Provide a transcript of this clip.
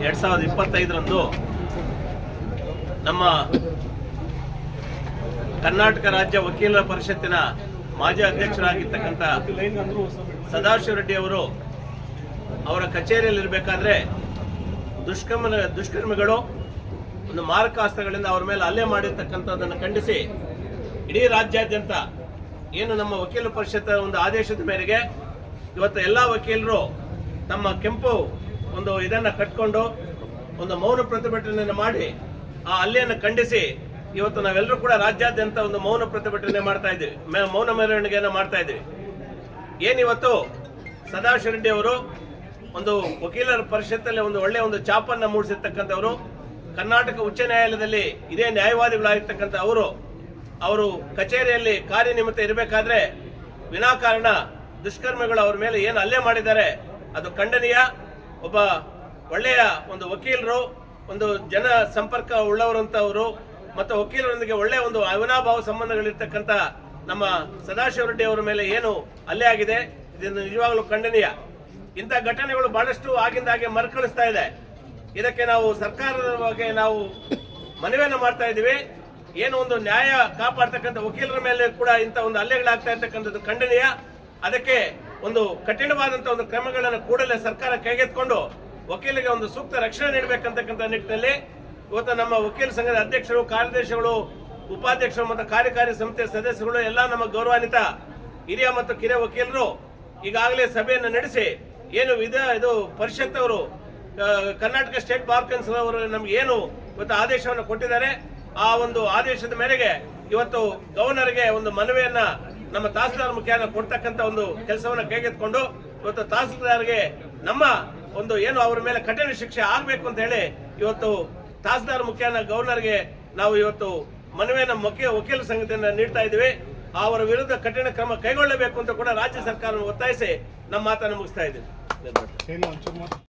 ಎರಡ್ ಸಾವಿರದ ಇಪ್ಪತ್ತೈದರಂದು ನಮ್ಮ ಕರ್ನಾಟಕ ರಾಜ್ಯ ವಕೀಲರ ಪರಿಷತ್ತಿನ ಮಾಜಿ ಅಧ್ಯಕ್ಷರಾಗಿರ್ತಕ್ಕಂಥ ಸದಾಶಿವ ರೆಡ್ಡಿ ಅವರು ಅವರ ಕಚೇರಿಯಲ್ಲಿ ಇರಬೇಕಾದ್ರೆ ದುಷ್ಕರ್ಮ ದುಷ್ಕರ್ಮಿಗಳು ಒಂದು ಮಾರಕಾಸ್ತ್ರಗಳಿಂದ ಅವರ ಮೇಲೆ ಹಲ್ಲೆ ಮಾಡಿರ್ತಕ್ಕಂಥದ್ದನ್ನು ಖಂಡಿಸಿ ಇಡೀ ರಾಜ್ಯಾದ್ಯಂತ ಏನು ನಮ್ಮ ವಕೀಲ ಪರಿಷತ್ ಒಂದು ಆದೇಶದ ಮೇರೆಗೆ ಇವತ್ತು ಎಲ್ಲ ವಕೀಲರು ತಮ್ಮ ಕೆಂಪು ಒಂದು ಇದನ್ನು ಕಟ್ಕೊಂಡು ಒಂದು ಮೌನ ಪ್ರತಿಭಟನೆಯನ್ನು ಮಾಡಿ ಆ ಹಲ್ಲೆಯನ್ನು ಖಂಡಿಸಿ ಇವತ್ತು ನಾವೆಲ್ಲರೂ ಕೂಡ ರಾಜ್ಯಾದ್ಯಂತ ಒಂದು ಮೌನ ಪ್ರತಿಭಟನೆ ಮಾಡ್ತಾ ಇದ್ದೀವಿ. ಮೌನ ಮೆರವಣಿಗೆಯನ್ನು ಮಾಡ್ತಾ ಇದ್ದೀವಿ. ಏನಿವತ್ತು ಸದಾಶಿವ ರೆಡ್ಡಿ ಅವರು ಒಂದು ವಕೀಲರ ಪರಿಷತ್ತಲ್ಲಿ ಒಂದು ಒಳ್ಳೆಯ ಒಂದು ಚಾಪನ್ನು ಮೂಡಿಸಿರ್ತಕ್ಕಂಥವರು. ಕರ್ನಾಟಕ ಉಚ್ಚ ನ್ಯಾಯಾಲಯದಲ್ಲಿ ಇದೇ ನ್ಯಾಯವಾದಿಗಳಾಗಿರ್ತಕ್ಕಂಥ ಅವರು ಅವರು ಕಚೇರಿಯಲ್ಲಿ ಕಾರ್ಯನಿಮಿತ್ತ ಇರಬೇಕಾದ್ರೆ ವಿನಾಕಾರಣ ದುಷ್ಕರ್ಮಿಗಳು ಅವ್ರ ಮೇಲೆ ಏನು ಹಲ್ಲೆ ಮಾಡಿದ್ದಾರೆ, ಅದು ಖಂಡನೀಯ. ಒಬ್ಬ ಒಳ್ಳೆಯ ಒಂದು ವಕೀಲರು, ಒಂದು ಜನ ಸಂಪರ್ಕ ಉಳ್ಳವರಂತವರು ಮತ್ತು ವಕೀಲರೊಂದಿಗೆ ಒಳ್ಳೆಯ ಒಂದು ಅವಿನಾಭಾವ ಸಂಬಂಧಗಳಿರ್ತಕ್ಕಂಥ ನಮ್ಮ ಸದಾಶಿವ ರೆಡ್ಡಿ ಅವರ ಮೇಲೆ ಏನು ಹಲ್ಲೆ ಆಗಿದೆ, ಇದನ್ನು ನಿಜವಾಗ್ಲೂ ಖಂಡನೀಯ. ಇಂಥ ಘಟನೆಗಳು ಬಹಳಷ್ಟು ಆಗಿಂದಾಗೆ ಮರುಕಳಿಸ್ತಾ ಇದೆ. ಇದಕ್ಕೆ ನಾವು ಸರ್ಕಾರದ ಬಗ್ಗೆ ನಾವು ಮನವಿಯನ್ನು ಮಾಡ್ತಾ ಇದ್ದೀವಿ. ಏನು ಒಂದು ನ್ಯಾಯ ಕಾಪಾಡ್ತಕ್ಕಂಥ ವಕೀಲರ ಮೇಲೆ ಕೂಡ ಇಂಥ ಒಂದು ಹಲ್ಲೆಗಳಾಗ್ತಾ ಇರ್ತಕ್ಕಂಥದ್ದು ಖಂಡನೀಯ. ಅದಕ್ಕೆ ಒಂದು ಕಠಿಣವಾದಂಥ ಒಂದು ಕ್ರಮಗಳನ್ನು ಕೂಡಲೇ ಸರ್ಕಾರ ಕೈಗೆತ್ಕೊಂಡು ವಕೀಲರಿಗೆ ಒಂದು ಸೂಕ್ತ ರಕ್ಷಣೆ ನೀಡಬೇಕಂತಕ್ಕಂಥ ನಿಟ್ಟಿನಲ್ಲಿ ಇವತ್ತು ನಮ್ಮ ವಕೀಲ ಸಂಘದ ಅಧ್ಯಕ್ಷರು, ಕಾರ್ಯದರ್ಶಿಗಳು, ಉಪಾಧ್ಯಕ್ಷರು ಮತ್ತು ಕಾರ್ಯಕಾರಿ ಸಮಿತಿಯ ಸದಸ್ಯರುಗಳು ಎಲ್ಲ ನಮ್ಮ ಗೌರವಾನ್ವಿತ ಹಿರಿಯ ಮತ್ತು ಕಿರಿಯ ವಕೀಲರು ಈಗಾಗಲೇ ಸಭೆಯನ್ನು ನಡೆಸಿ ಏನು ವಿಧ ಇದು ಪರಿಷತ್ ಅವರು ಕರ್ನಾಟಕ ಸ್ಟೇಟ್ ಬಾರ್ ಕೌನ್ಸಿಲ್ ಅವರು ನಮ್ಗೆ ಏನು ಇವತ್ತು ಆದೇಶವನ್ನು ಕೊಟ್ಟಿದ್ದಾರೆ, ಆ ಒಂದು ಆದೇಶದ ಮೇರೆಗೆ ಇವತ್ತು ಗವರ್ನರ್ಗೆ ಒಂದು ಮನವಿಯನ್ನ ನಮ್ಮ ತಹಸೀಲ್ದಾರ್ ಮುಖ್ಯಾನ ಕೊಡ್ತಕ್ಕಂತ ಒಂದು ಕೆಲಸವನ್ನು ಕೈಗೆತ್ತಿಕೊಂಡು ಇವತ್ತು ತಹಸೀಲ್ದಾರ್ಗೆ ನಮ್ಮ ಒಂದು ಏನು ಅವರ ಮೇಲೆ ಕಠಿಣ ಶಿಕ್ಷೆ ಆಗ್ಬೇಕು ಅಂತ ಹೇಳಿ ಇವತ್ತು ತಹಸೀಲ್ದಾರ್ ಮುಖ್ಯಾನ ಗವರ್ನರ್ಗೆ ನಾವು ಇವತ್ತು ಮನವಿಯನ್ನ ಮುಖ್ಯ ವಕೀಲ ಸಂಘದಿಂದ ನೀಡ್ತಾ ಇದ್ದೀವಿ. ಅವರ ವಿರುದ್ಧ ಕಠಿಣ ಕ್ರಮ ಕೈಗೊಳ್ಳಬೇಕು ಅಂತ ಕೂಡ ರಾಜ್ಯ ಸರ್ಕಾರ ಒತ್ತಾಯಿಸಿ ನಮ್ಮ ಮಾತನ್ನು ಮುಗಿಸ್ತಾ ಇದ್ದೀವಿ.